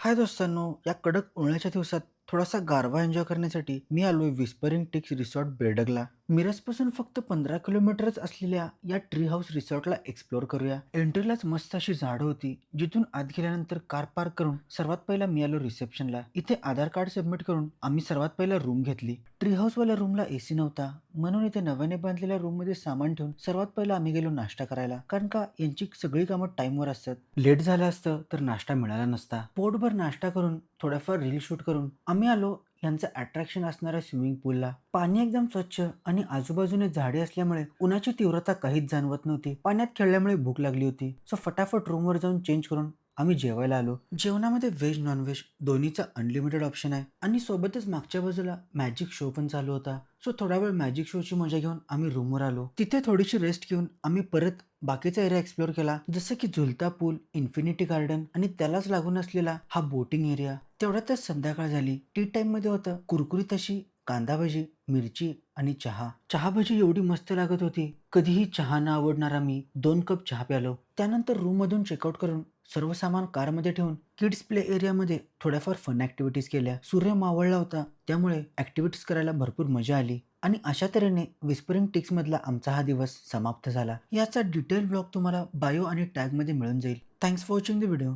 हाय दोस्तांनो या कडक उन्हाळ्याच्या दिवसात थोडासा गारवा एन्जॉय करण्यासाठी मी आलोय विस्परिंग टिक्स रिसॉर्ट बेडगला मिरजपासून फक्त पंधरा किलोमीटरच असलेल्या या ट्री हाऊस रिसॉर्टला एक्सप्लोर करूया. एंट्रीलाच मस्त अशी झाडं होती जिथून आत गेल्यानंतर कार पार्क करून सर्वात पहिला मी आलो रिसेप्शनला इथे आधार कार्ड सबमिट करून आम्ही सर्वात पहिला रूम घेतली. ट्री हाऊसवाल्या रूमला एसी नव्हता. म्हणून इथे नव्याने बांधलेल्या रूममध्ये सामान ठेवून सर्वात पहिला आम्ही गेलो नाश्ता करायला. कारण का यांची सगळी कामं टाइमवर असतात. लेट झालं असतं तर नाश्ता मिळाला नसता. पोटभर नाश्ता करून थोडाफार रील शूट करून आम्ही आलो यांचं अट्रॅक्शन असणाऱ्या स्विमिंग पूलला पाणी एकदम स्वच्छ आणि आजूबाजूने झाडे असल्यामुळे उन्हाची तीव्रता काहीच जाणवत नव्हती. पाण्यात खेळल्यामुळे भूक लागली होती. सो फटाफट रूमवर जाऊन चेंज करून आम्ही जेवायला आलो. जेवणामध्ये व्हेज नॉनव्हेज दोन्हीचा अनलिमिटेड ऑप्शन आहे. आणि सोबतच मागच्या बाजूला मॅजिक शो पण चालू होता. सो थोडा वेळ मॅजिक शोची मजा घेऊन आम्ही रूमवर आलो. तिथे थोडीशी रेस्ट घेऊन आम्ही परत बाकीचा एरिया एक्सप्लोर केला. जसं की झुलता पूल इन्फिनिटी गार्डन आणि त्यालाच लागून असलेला हा बोटिंग एरिया तेवढ्यातच संध्याकाळ झाली. टी टाइममध्ये होतं. कुरकुरीत अशी कांदा भजी मिरची आणि चहा. चहा भजी एवढी मस्त लागत होती. कधीही चहा न आवडणारा मी दोन कप चहा प्यालो. त्यानंतर रूम मधून चेकआउट करून सर्व सामान कारमध्ये ठेवून किड्स प्ले एरियामध्ये थोड्याफार फन ऍक्टिव्हिटीज केल्या. सूर्य मावळला होता. त्यामुळे ऍक्टिव्हिटीज करायला भरपूर मजा आली. आणि अशा तऱ्हेने विस्परिंग टिक्स मधला आमचा हा दिवस समाप्त झाला. याचा डिटेल ब्लॉग तुम्हाला बायो आणि टॅगमध्ये मिळून जाईल. Thanks for watching the video